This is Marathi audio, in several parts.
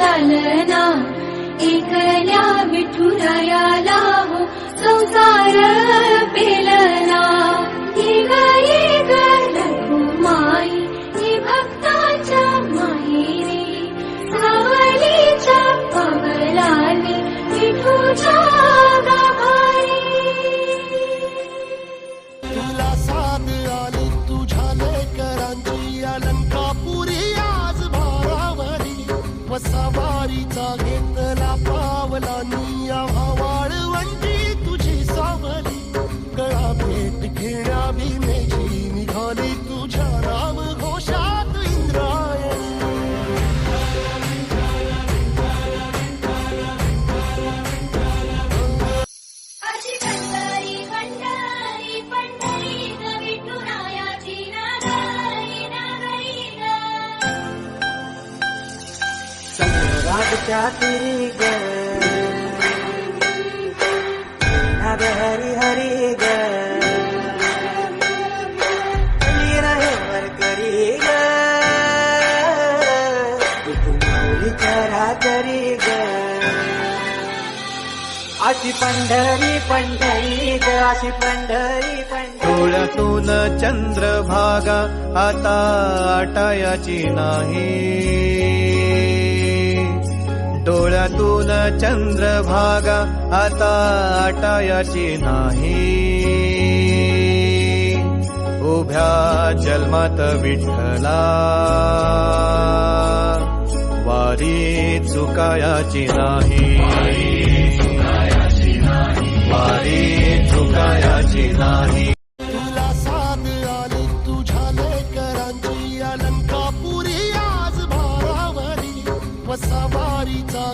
चालना एकल्या विठुरायाला हो संसार पे संग्रामच्या तिरी ग हरी हरी ग. लीन हे वरकरी ग. विठू माऊलीच्या रातरी ग. अशी पंढरी पंढरी ग अशी पंढरी. डोळ्यातून चंद्रभागा आता आटायाची नाही. चंद्रभागा आता आटायाची नाही. उभ्या जन्मात विठ्ठला वारी चुकायाची नाही. वारी चुकायाची नाही. तुला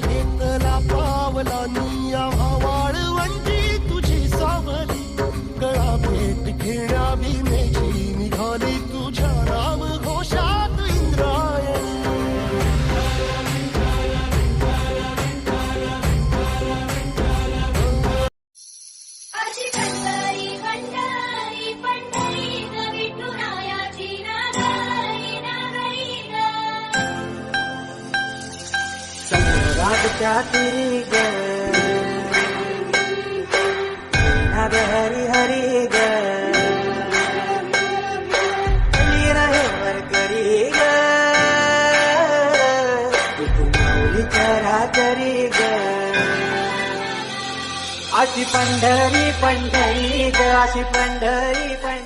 घेत घेण्या भीमेची निघाली तुझ्या राम घोषात इंद्रायणी. संग्रामच्या तिरी ग. हरी हरी ग. विठू माऊलीच्या ग. अशी पंढरी पंढरी ग अशी पंढरी पंढरी.